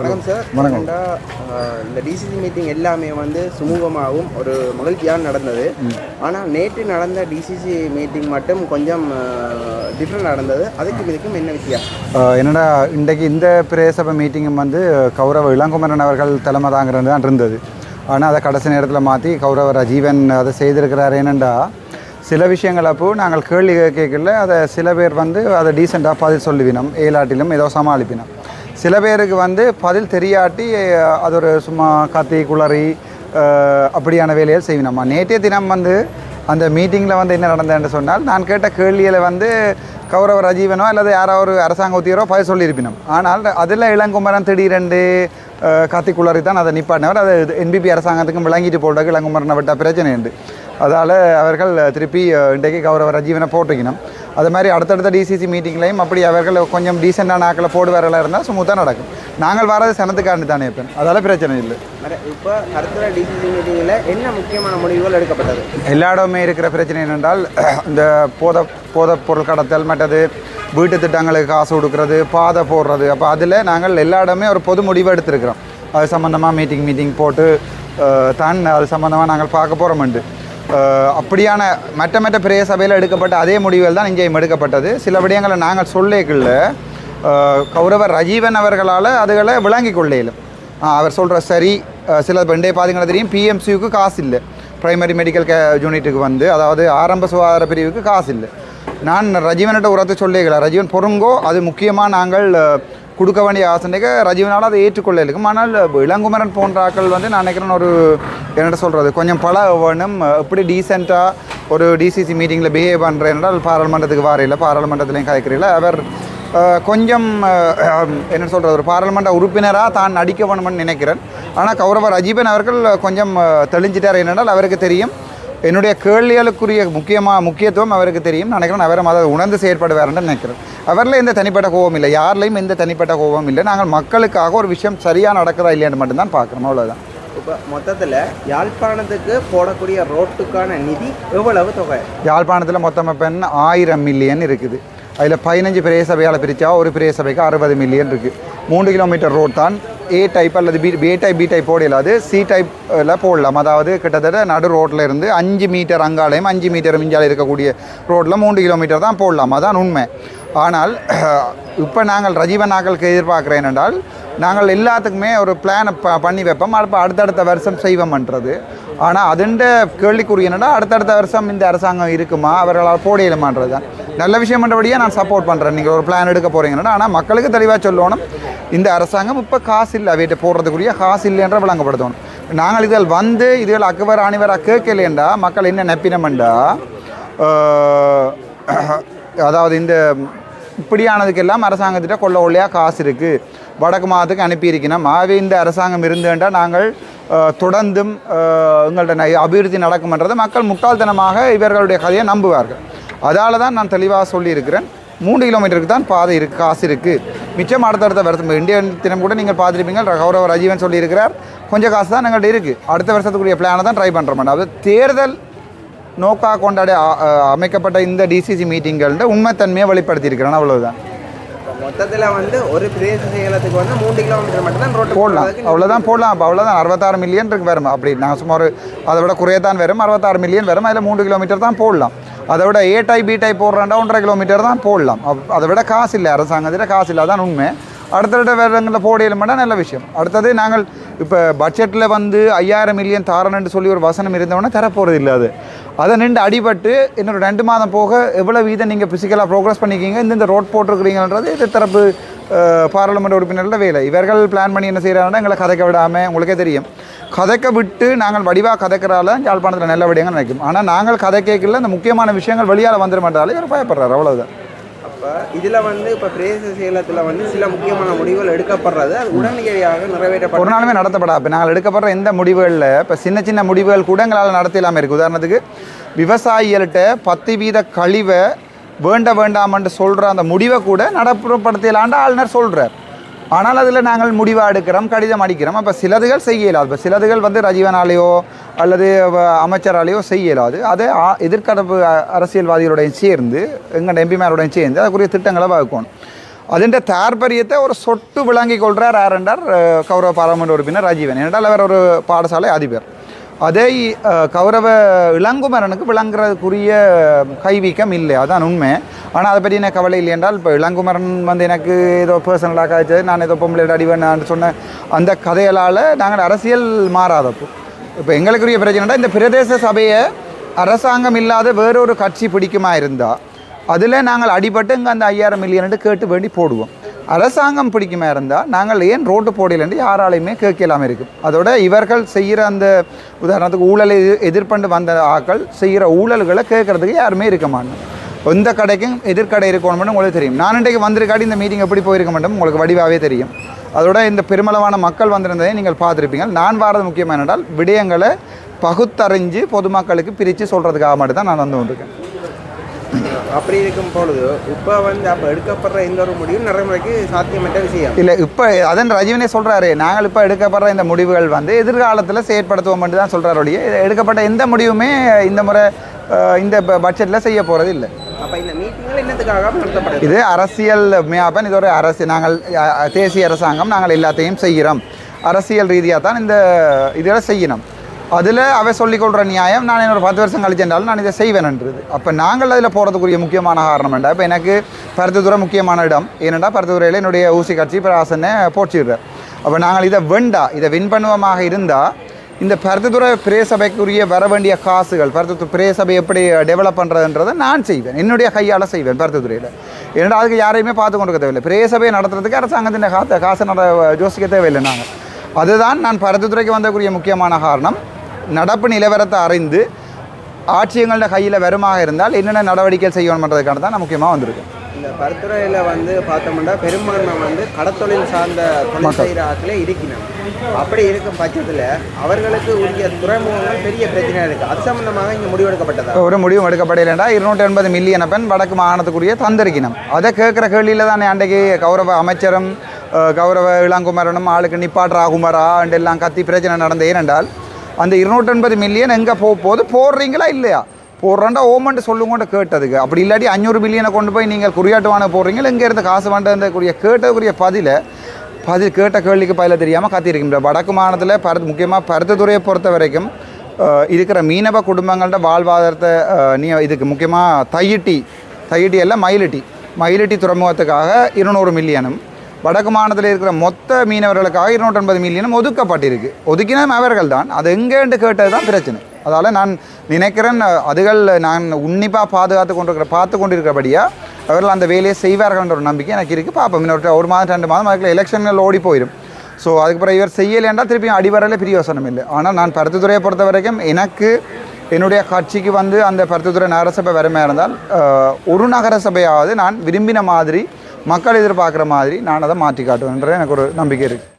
வணக்கம் சார். வணக்கம். இந்த டிசிசி மீட்டிங் எல்லாமே வந்து சுமூகமாகவும் ஒரு மகிழ்ச்சியாக நடந்தது. ஆனால் நேற்று நடந்த டிசிசி மீட்டிங் மட்டும் கொஞ்சம் டிஃப்ரெண்ட் நடந்தது. அதுக்கும் இதுக்கும் என்ன வித்தியாசம்? என்னடா இன்றைக்கு இந்த பிரேசபை மீட்டிங்கும் வந்து கௌரவ இளங்குமரன் அவர்கள் தலைமை தாங்கிறது தான் இருந்தது. ஆனால் அதை கடைசி நேரத்தில் மாற்றி கௌரவ ராஜீவன் அதை செய்திருக்கிறார் என்னென்னா சில விஷயங்கள் அப்போ நாங்கள் கேள்வி கேட்கல அதை சில பேர் வந்து அதை டீசெண்டாக பதில் சொல்லுவினோம் ஏலாட்டிலும் ஏதோ சமாளிப்பினோம். சில பேருக்கு வந்து பதில் தெரியாட்டி அது ஒரு சும்மா கத்தி குளறி அப்படியான வேலையை நம்ம நேற்றைய தினம் வந்து அந்த மீட்டிங்கில் வந்து என்ன நடந்ததுன்னு சொன்னால் நான் கேட்ட கேள்வியில் வந்து கௌரவ ரஜீவனோ அல்லது யாரோ ஒரு அரசாங்க உத்தியரோ பதில் சொல்லியிருப்பினோம். ஆனால் அதில் இளங்குமரன் திடீரெண்டு கத்தி குளறி தான் அதை நிப்பாட்டினவர். அது என்பிபி அரசாங்கத்துக்கும் விளங்கிட்டு போட்டதுக்கு இளங்குமரனை விட்ட பிரச்சனை உண்டு. அதால் அவர்கள் திருப்பி இன்றைக்கு கௌரவ ரஜீவனை போட்டுக்கணும் அது மாதிரி அடுத்தடுத்த டிசிசி மீட்டிங்லையும் அப்படி அவர்கள் கொஞ்சம் டீசெண்டான ஆக்களை போடுவாரெல்லாம் இருந்தால் ஸ்மூத்தாக நடக்கும். நாங்கள் வரது சனத்துக்காண்டி தானே இப்போ அதால் பிரச்சனை இல்லை. இப்போ அடுத்த டிசிசி மீட்டிங்கில் என்ன முக்கியமான முடிவுகள் எடுக்கப்பட்டது? எல்லா இடமுமே இருக்கிற பிரச்சனை என்னென்றால் இந்த போத போதைப் பொருள் கடத்தல் மற்றது வீட்டு திட்டங்களுக்கு காசு கொடுக்கறது பாதை போடுறது. அப்போ அதில் நாங்கள் எல்லா இடமே ஒரு பொது முடிவு எடுத்திருக்கிறோம். அது சம்மந்தமாக மீட்டிங் மீட்டிங் போட்டு தான் அது சம்மந்தமாக நாங்கள் பார்க்க போகிறோம்ண்டு அப்படியான மற்ற மற்ற பெரிய சபையில் எடுக்கப்பட்ட அதே முடிவுகள் தான் இங்கேயும் எடுக்கப்பட்டது. சில விடயங்களை நாங்கள் சொல்லிக்கல கௌரவர் ரஜீவன் அவர்களால் அதுகளை விளங்கி கொள்ளையிலும் அவர் சொல்கிற சரி சில பெண்டே பார்த்தீங்கன்னா தெரியும் பிஎம்சியுக்கு காசு இல்லை. ப்ரைமரி மெடிக்கல் கே யூனிட்டுக்கு வந்து அதாவது ஆரம்ப சுகாதார பிரிவுக்கு காசு இல்லை. நான் ரஜீவன்கிட்ட உரத்தை சொல்லிக்கல ரஜீவன் பொருங்கோ அது முக்கியமாக நாங்கள் கொடுக்க வேண்டிய ஆசனைக்கு ரஜீவனால் அதை ஏற்றுக்கொள்ள இருக்கும் ஆனால் இளங்குமரன் போன்ற ஆட்கள் வந்து நான் நினைக்கிறேன் ஒரு என்னட்ட சொல்கிறது கொஞ்சம் பல வேணும். எப்படி டீசெண்டாக ஒரு டிசிசி மீட்டிங்கில் பிஹேவ் பண்ணுறேன் என்றால் பாராளுமன்றத்துக்கு வாரையில் பாராளுமன்றத்துலேயும் கதைக்கிறீங்கள அவர் கொஞ்சம் என்ன சொல்கிறது ஒரு பாராளுமன்ற உறுப்பினராக தான் நடிக்க வேணும்னு நினைக்கிறேன். ஆனால் கௌரவ ரஜீபன் அவர்கள் கொஞ்சம் தெளிஞ்சிட்டார் என்னென்றால் அவருக்கு தெரியும். என்னுடைய கேள்விகளுக்குரிய முக்கியமாக முக்கியத்துவம் அவருக்கு தெரியும். நினைக்கிறேன் அவரும் அதை உணர்ந்து செயற்படுவார்னு நினைக்கிறேன். அவரில் எந்த தனிப்பட்ட கோபம் இல்லை. யார்லேயும் எந்த தனிப்பட்ட கோபம் இல்லை. நாங்கள் மக்களுக்காக ஒரு விஷயம் சரியாக நடக்குதா இல்லையான்னு மட்டும்தான் பார்க்குறோம். அவ்வளோதான் இப்போ மொத்தத்தில் யாழ்ப்பாணத்துக்கு போடக்கூடிய ரோட்டுக்கான நிதி எவ்வளவு தொகை? யாழ்ப்பாணத்தில் மொத்தமாக பெண் ஆயிரம் மில்லியன் இருக்குது. அதில் பதினஞ்சு பிரேய சபையால் பிரித்தா ஒரு பிரேய சபைக்கு அறுபது மில்லியன் இருக்குது மூன்று கிலோமீட்டர் ரோட் தான் ஏ டைப் அல்லது B A type B type போடல. சி டைப்பில் போடலாம். அதாவது கிட்டத்தட்ட நடு ரோட்டில் இருந்து அஞ்சு மீட்டர் அங்காலையும் அஞ்சு மீட்டர் மிஞ்சால இருக்கக்கூடிய ரோட்டில் மூன்று கிலோமீட்டர் தான் போடலாம். அதான் உண்மை. ஆனால் இப்போ நாங்கள் ரஜீவனாக்களுக்கு எதிர்பார்க்குறேன் என்றால் நாங்கள் எல்லாத்துக்குமே ஒரு பிளானை ப பண்ணி வைப்போம். அப்போ அடுத்தடுத்த வருஷம் செய்வோம்ன்றது ஆனால் அதுண்ட கேள்விக்குரிய என்னடா அடுத்தடுத்த வருஷம் இந்த அரசாங்கம் இருக்குமா? அவர்களால் போடையிலுமான்றது தான் நல்ல விஷயம் பண்ணுறபடியே நான் சப்போர்ட் பண்ணுறேன் நீங்கள் ஒரு பிளான் எடுக்க போகிறீங்கன்னா ஆனால் மக்களுக்கு தெளிவாக சொல்லணும். இந்த அரசாங்கம் இப்போ காசு இல்லை. வீட்டை போடுறதுக்குரிய காசு இல்லைன்ற விளங்கப்படுத்தணும். நாங்கள் இதில் வந்து இதுகள் அக்குவர் அணிவராக கேட்கலேண்டா மக்கள் என்ன நப்பினமெண்டா அதாவது இந்த இப்படியானதுக்கெல்லாம் அரசாங்கத்திட்ட கொள்ள கொள்ளையாக காசு இருக்குது வடக்கு மாதத்துக்கு அனுப்பியிருக்கணும். ஆகவே இந்த அரசாங்கம் இருந்தேண்டா நாங்கள் தொடர்ந்தும் அஹ், எங்கள்ட்ட ந- அபிவிருத்தி நடக்கும்ன்றதை மக்கள் முட்டாள்தனமாக இவர்களுடைய கதையை நம்புவார்கள். அதால தான் நான் தெளிவாக சொல்லியிருக்கிறேன். மூன்று கிலோமீட்டருக்கு தான் பாதை இருக்குது காசு இருக்குது மிச்சம் அடுத்தடுத்த வருஷம் இந்தியன் தினம் கூட நீங்கள் பார்த்துருப்பீங்க. கௌரவ ரஜீவன் சொல்லியிருக்கிறார். கொஞ்சம் காசு தான் எங்கள்கிட்ட இருக்குது அடுத்த வருஷத்துக்குரிய பிளானை தான் ட்ரை பண்ணுறோம் அதாவது தேர்தல் நோக்காக கொண்டாடி அமைக்கப்பட்ட இந்த டிசிசி மீட்டிங்கள்ட உண்மைத்தன்மையை வெளிப்படுத்தியிருக்கிறேன். அவ்வளவுதான். இப்போ மொத்தத்தில் வந்து ஒரு பிரதேச செயலத்துக்கு வந்து மூன்று கிலோமீட்டர் மட்டும் தான் ரோட்டு போடலாம் அவ்வளோதான் போடலாம். அப்போ அவ்வளோதான் அறுபத்தாறு மில்லியன் இருக்கு வரும். அப்படி நான் சும்மா ஒரு அதை விட குறையத்தான் வரும். அறுபத்தாறு மில்லியன் வரும். அதில் மூன்று கிலோமீட்டர் தான் போடலாம். அதை விட ஏ டைப் பி டைப் போடுறாண்டா ஒன்றரை கிலோமீட்டர் தான் போடலாம். அதை விட காசு இல்லை. அரசாங்கத்தில் காசு இல்லை அதான் உண்மை. அடுத்தடுத்த வேறங்களில் போடையிலுமெண்டா நல்ல விஷயம். அடுத்தது நாங்கள் இப்போ பட்ஜெட்டில் வந்து ஐயாயிரம் மில்லியன் தாரணுன்னு சொல்லி ஒரு வசனம் இருந்தவொடனே தரப்போகிறது இல்லை அது. அதை நின்று அடிபட்டு இன்னொரு ரெண்டு மாதம் போக எவ்வளோ வீதம் நீங்கள் ஃபிசிக்கலாக ப்ரோக்ரஸ் பண்ணிக்கிங்க இந்த ரோட் போட்டிருக்கிறீங்கன்றது இது தரப்பு பாராளுமன்ற உறுப்பினர்களோட வேலை. இவர்கள் பிளான் பண்ணி என்ன செய்கிறாங்கன்னா எங்களை கதைக்க விடாமல் உங்களுக்கே தெரியும். கதைக்க விட்டு நாங்கள் வடிவாக கதைக்கிறால யாழ்ப்பாணத்தில் நல்ல விடயங்கள் நினைக்கும் ஆனால் நாங்கள் கதை கேட்கல இந்த முக்கியமான விஷயங்கள் வெளியால் வந்துட மாட்டாலே இவர் பயப்படுறாரு. அவ்வளோதான் அப்போ இதில் வந்து இப்போ பிரதேச செயலத்தில் வந்து சில முக்கியமான முடிவுகள் எடுக்கப்படுறது அது உடனடியாக நிறைவேற்றப்படும் ஒரு நாளுமே நடத்தப்படா. இப்போ நாங்கள் எடுக்கப்படுற எந்த முடிவுகளில் இப்போ சின்ன சின்ன முடிவுகள் கூட எங்களால் நடத்த இல்லாமல் இருக்குது உதாரணத்துக்கு விவசாயிகள்கிட்ட பத்து வீத கழிவை வேண்ட வேண்டாமன்று சொல்கிற அந்த முடிவை கூட நடப்புறப்படுத்தலான்னு ஆளுநர் சொல்கிறார் ஆனால் அதில் நாங்கள் முடிவாக எடுக்கிறோம் கடிதம் அடிக்கிறோம். அப்போ சிலதுகள் செய்யலாது. இப்போ சிலதுகள் வந்து ரஜீவனாலேயோ அல்லது அமைச்சராலேயோ செய்யலாது. அதை எதிர்கடப்பு அரசியல்வாதிகளுடன் சேர்ந்து எங்கள் எம்பிமாருடன் சேர்ந்து அதுக்குரிய திட்டங்களை வகுக்கணும். அதுன்ற தாற்பரியத்தை ஒரு சொட்டு விளங்கி கொள்கிறார் யாரென்றார் கௌரவ பாராளுமன்ற உறுப்பினர் ராஜீவன். ஏனென்றால் அவர் ஒரு பாடசாலை அதிபர். அதே கௌரவ இளங்குமரனுக்கு விளங்குறதுக்குரிய கைவீக்கம் இல்லை. அதான் உண்மை. ஆனால் அதை பற்றி எனக்கு கவலை இல்லை என்றால் இப்போ இளங்குமரன் வந்து எனக்கு ஏதோ பர்சனலாக காய்ச்சது நான் ஏதோ பொம்பளை அடிவேன் நான் சொன்ன அந்த கதைகளால் நாங்கள் அரசியல் மாறாதப்போ. இப்போ எங்களுக்குரிய பிரச்சனைனா இந்த பிரதேச சபையை அரசாங்கம் இல்லாத வேறொரு கட்சி பிடிக்குமா இருந்தால் அதில் நாங்கள் அடிபட்டு இங்கே அந்த ஐயாயிரம் மில்லியன்ட்டு கேட்டு வேண்டி போடுவோம். அரசாங்கம் பிடிக்குமா இருந்தால் நாங்கள் ஏன் ரோட்டு போடலன்னு யாராலையுமே கேட்கலாம இருக்கும் அதோட இவர்கள் செய்கிற அந்த உதாரணத்துக்கு ஊழலை எதிர்பண்டு வந்த ஆக்கள் செய்கிற ஊழல்களை கேட்கறதுக்கு யாருமே இருக்க மாட்டோம் எந்த கடைக்கும் எதிர்க்கடை இருக்கணும்னு உங்களுக்கு தெரியும். நான் இன்றைக்கு வந்திருக்காடி இந்த மீட்டிங் எப்படி போயிருக்க மாட்டோம் உங்களுக்கு வடிவாகவே தெரியும். அதோட இந்த பெருமளவான மக்கள் வந்திருந்ததை நீங்கள் பார்த்துருப்பீங்க. நான் வாரது முக்கியமாக என்னென்றால் விடயங்களை பகுத்தறிஞ்சு பொதுமக்களுக்கு பிரித்து சொல்கிறதுக்காக மட்டும் தான் நான் வந்து கொண்டிருக்கேன். அப்படி இருக்கும் பொழுது இப்போ வந்து அப்போ எடுக்கப்படுற எந்த ஒரு முடிவும் நடைமுறைக்கு சாத்தியமற்ற விஷயம். இல்லை இப்போ அதன் ரஜினியே சொல்கிறாரு நாங்கள் இப்போ எடுக்கப்படுற இந்த முடிவுகள் வந்து எதிர்காலத்தில் செயற்படுத்துவோம் தான் சொல்கிறார் ஒழிய எடுக்கப்பட்ட எந்த முடிவுமே இந்த முறை இந்த பட்ஜெட்டில் செய்ய போகிறது இல்லை. இந்த இது அரசியல் மேப்பன் இது ஒரு அரசு நாங்கள் தேசிய அரசாங்கம் நாங்கள் எல்லாத்தையும் செய்கிறோம். அரசியல் ரீதியாக தான் இந்த இதில் செய்யணும். அதில் அவ சொல்லிக்கொள்கிற நியாயம் நான் என்னோட பத்து வருஷம் கழிச்சென்றாலும் நான் இதை செய்வேன்ன்றது அப்போ நாங்கள் அதில் போகிறதுக்குரிய முக்கியமான காரணம் என்ன? இப்போ எனக்கு பருத்தித்துறை முக்கியமான இடம். ஏனெண்டா பருத்தித்துறையில் என்னுடைய ஊசி கட்சி பிராசனை போச்சிடுறார் அப்போ நாங்கள் இதை வெண்டா இதை வின் பண்ணுவமாக இருந்தால் இந்த பருத்தித்துறை பிரேசபைக்குரிய வர வேண்டிய காசுகள் பருத்தித்து பிரேசபை எப்படி டெவலப் பண்ணுறதுன்றதை நான் செய்வேன். என்னுடைய கையால் செய்வேன் பருத்தித்துறையில். ஏன்னா அதுக்கு யாரையுமே பார்த்து கொண்டு தேவையில்லை. பிரேசபையை நடத்துறதுக்கு அரசாங்கத்தின் காசு காசு நட யோசிக்க தேவையில்லை நாங்கள் அதுதான் நான் பருத்தித்துறைக்கு வந்தக்கூடிய முக்கியமான காரணம். நடப்பு நிலவரத்தை அறிந்து ஆட்சியங்களோட கையில் வருமாக இருந்தால் என்னென்ன நடவடிக்கைகள் செய்யணுன்றதுக்கான தான் முக்கியமாக வந்திருக்கேன் இந்த பருத்துறையில் வந்து பார்த்தோம்னா பெரும்பான்மை வந்து கடத்தொழில் சார்ந்த தொழில் செய்கிற ஆட்களே இருக்கணும். அப்படி இருக்கும் பட்சத்தில் அவர்களுக்கு உரிய துறைமுகங்கள் பெரிய பிரச்சனையாக இருக்குது அது சம்பந்தமாக இங்கே முடிவெடுக்கப்பட்டதா ஒரு முடிவும் எடுக்கப்படலைண்டா இருநூற்றி எண்பது மில்லியன் பெண் வடக்கு மாகாணத்துக்குரிய தந்திருக்கணும். அதை கேட்குற கேள்வியில் தானே அன்றைக்கு கௌரவ அமைச்சரும் கௌரவ இளங்குமரனும் ஆளுக்கு நிப்பாட்ரா குமரா அண்ட் எல்லாம் கத்தி பிரச்சனை நடந்த ஏனென்றால் அந்த இருநூற்றெண்பது மில்லியன் எங்கே போக போகுது போடுறீங்களா இல்லையா? போடுறாண்டா ஓமன்ட்டு சொல்லுங்கோண்டு கேட்டதுக்கு. அப்படி இல்லாட்டி அஞ்சூறு மில்லியனை கொண்டு போய் நீங்கள் குறியாட்டுவான போடுறீங்களா? இங்கே இருந்து காசு வேண்டதுக்குரிய கேட்டதுக்குரிய பதிலை பதில் கேட்ட கேள்விக்கு பதில தெரியாமல் காத்திருக்கின்ற வடக்கு மாநிலத்தில் பருத்து முக்கியமாக பருத்தத்துறையை பொறுத்த வரைக்கும் இருக்கிற மீனவ குடும்பங்களோட வாழ்வாதாரத்தை நீ இதுக்கு முக்கியமாக தையிட்டி தையிட்டி எல்லாம் மயிலிட்டி. மயிலிட்டி துறைமுகத்துக்காக இருநூறு மில்லியனும் வடக்கு மாநிலத்தில் இருக்கிற மொத்த மீனவர்களுக்காக இருநூற்றம்பது மில்லியனும் ஒதுக்கப்பட்டிருக்கு. ஒதுக்கினதும் அவர்கள் தான் அது எங்கேன்ட்டு கேட்டது தான் பிரச்சனை. அதால் நான் நினைக்கிறேன் அதுகள் நான் உன்னிப்பாக பாதுகாத்து கொண்டிருக்கிற பார்த்து கொண்டிருக்கிறபடியாக அவர்கள் அந்த வேலையை செய்வார்கள்ன்ற ஒரு நம்பிக்கை எனக்கு இருக்குது பார்ப்போம். இன்னொரு ஒரு மாதம் ரெண்டு மாதம் அதுக்குள்ள எலெக்ஷன்கள் ஓடி போயிடும் ஸோ அதுக்கப்புறம் இவர் செய்யலைன்றா திருப்பியும் அடிவரையில் பெரிய யோசனம் இல்லை. ஆனால் நான் பருத்தித்துறையை பொறுத்த வரைக்கும் எனக்கு என்னுடைய கட்சிக்கு வந்து அந்த பருத்தித்துறை நகரசபை வறுமையாக இருந்தால் ஒரு நகரசபையாவது நான் விரும்பின மாதிரி மக்கள் எதிர்பார்க்குற மாதிரி நான் அதை மாற்றி காட்டுவேன்ற எனக்கு ஒரு நம்பிக்கை இருக்குது